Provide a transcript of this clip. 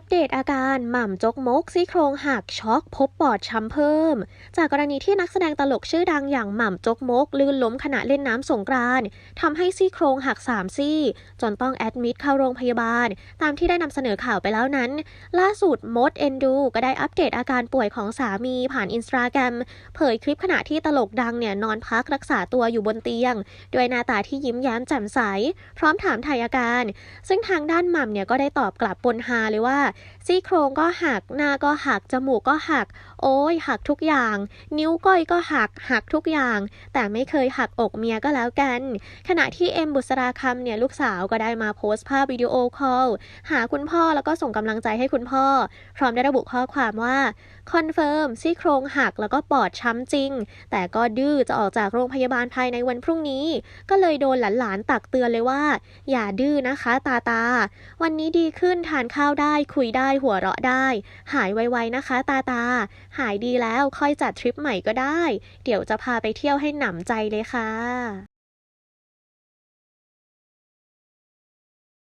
ปเดตอาการหม่ำจกมกซี่โครงหักช็อกพบปอดช้ำเพิ่ม จากกรณีที่นักแสดงตลกชื่อดังอย่างหม่ำจกมก ลื่นล้มขณะเล่นน้ำสงกรานต์ทำให้ซี่โครงหักสามซี่ จนต้องแอดมิดเข้าโรงพยาบาล ตามที่ได้นำเสนอข่าวไปแล้วนั้น ล่าสุดมดเอนดู ก็ได้อัปเดตอาการป่วยของสามีผ่านอินสตาแกรมเผยคลิปขณะที่ตลกดังเนี่ยนอนพักรักษาตัวอยู่บนเตียง ด้วยหน้าตาที่ยิ้มแย้มแจ่มใส พร้อมถามถ่ายอาการ ซึ่งทางด้านหม่ำเนี่ยก็ได้ตอบกลับปนฮาเลยว่าซี่โครงก็หัก หน้าก็หัก จมูกก็หัก โอ้ยหักทุกอย่าง นิ้วก้อยก็หัก หักทุกอย่าง แต่ไม่เคยหักอกเมียก็แล้วกัน ขณะที่เอ็มบุษราคำเนี่ยลูกสาวก็ได้มาโพสต์ภาพวิดีโอคอลหาคุณพ่อแล้วก็ส่งกำลังใจให้คุณพ่อ พร้อมได้ระบุข้อความว่าคอนเฟิร์มซี่โครงหักแล้วก็ปอดช้ำจริง แต่ก็ดื้อจะออกจากโรงพยาบาลภายในวันพรุ่งนี้ ก็เลยโดนหลานๆตักเตือนเลยว่า อย่าดื้อนะคะ ตาตา วันนี้ดีขึ้นทานข้าวได้คุคุยได้หัวเราะได้ หายไวๆนะคะ ตาตา หายดีแล้วค่อยจัดทริปใหม่ก็ได้ เดี๋ยวจะพาไปเที่ยวให้หนำใจเลยค่ะ